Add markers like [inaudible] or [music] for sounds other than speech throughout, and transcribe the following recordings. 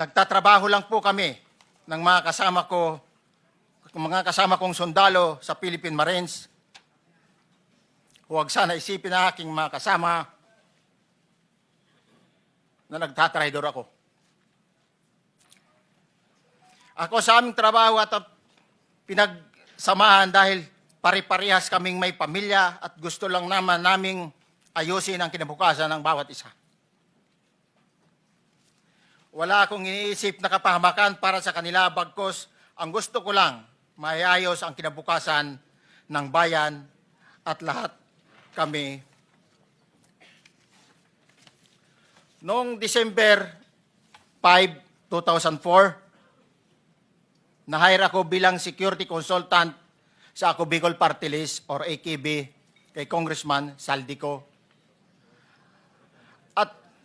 Nagtatrabaho lang po kami ng mga kasama ko, mga kasama kong sundalo sa Philippine Marines. Huwag sana isipin na aking mga kasama na nagtatraidor ako. Ako sa aming trabaho at pinagsamahan dahil pare-parehas kaming may pamilya at gusto lang naman naming ayusin ang kinabukasan ng bawat isa. Wala akong iniisip na kapahamakan para sa kanila bagkos ang gusto ko lang maayos ang kinabukasan ng bayan at lahat kami. Noong December 5, 2004, na-hire ako bilang security consultant sa Ako Bicol Party List or AKB kay Congressman Saldico. At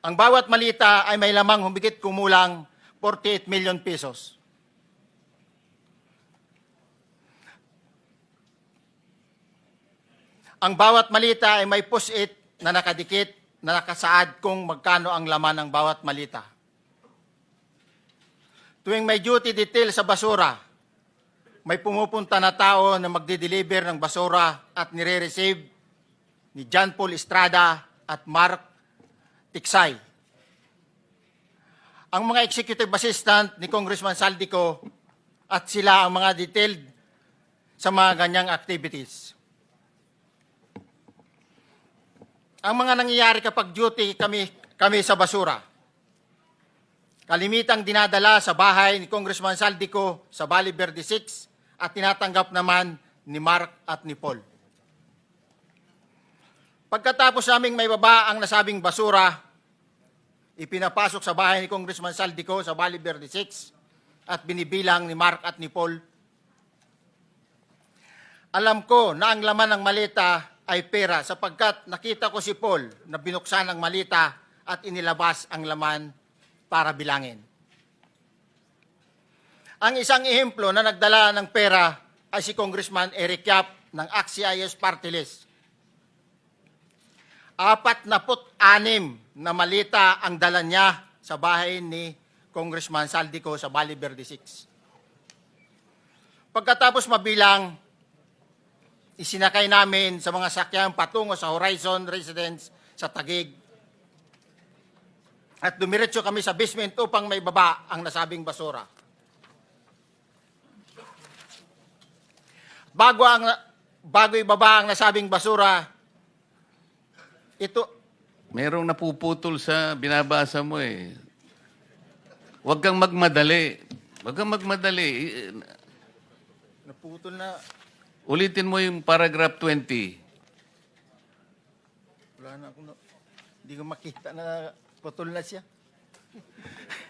Ang bawat malita ay may lamang humigit kumulang 48 million pesos. Ang bawat malita ay may push-it na nakadikit na nakasaad kung magkano ang laman ng bawat malita. Tuwing may duty detail sa basura, may pumupunta na tao na magde-deliver ng basura at nire-receive ni John Paul Estrada at Mark Tiksay. Ang mga executive assistant ni Congressman Saldico at sila ang mga detailed sa mga ganyang activities. Ang mga nangyayari kapag duty kami, kami sa basura. Kalimitang dinadala sa bahay ni Congressman Saldico sa Valley Verde 6 at tinatanggap naman ni Mark at ni Paul. Pagkatapos naming may baba ang nasabing basura, ipinapasok sa bahay ni Congressman Saldico sa Valley Verde 6 at binibilang ni Mark at ni Paul. Alam ko na ang laman ng malita ay pera sapagkat nakita ko si Paul na binuksan ang malita at inilabas ang laman para bilangin. Ang isang ehemplo na nagdala ng pera ay si Congressman Eric Yap ng AXIS Party List. Apat na anim na malita ang dala niya sa bahay ni Congressman Saldico sa Valley Verde 6. Pagkatapos mabilang, isinakay namin sa mga sakyang patungo sa Horizon Residence sa Tagig. At dumiretso kami sa basement upang may baba ang nasabing basura. Bago ang bago ibaba ang nasabing basura, ito Merong napuputol sa binabasa mo eh. Huwag kang magmadali. Huwag kang magmadali. Naputol na Ulitin mo yung paragraph 20. wala na akong na, hindi ko makita na putol na siya. [laughs]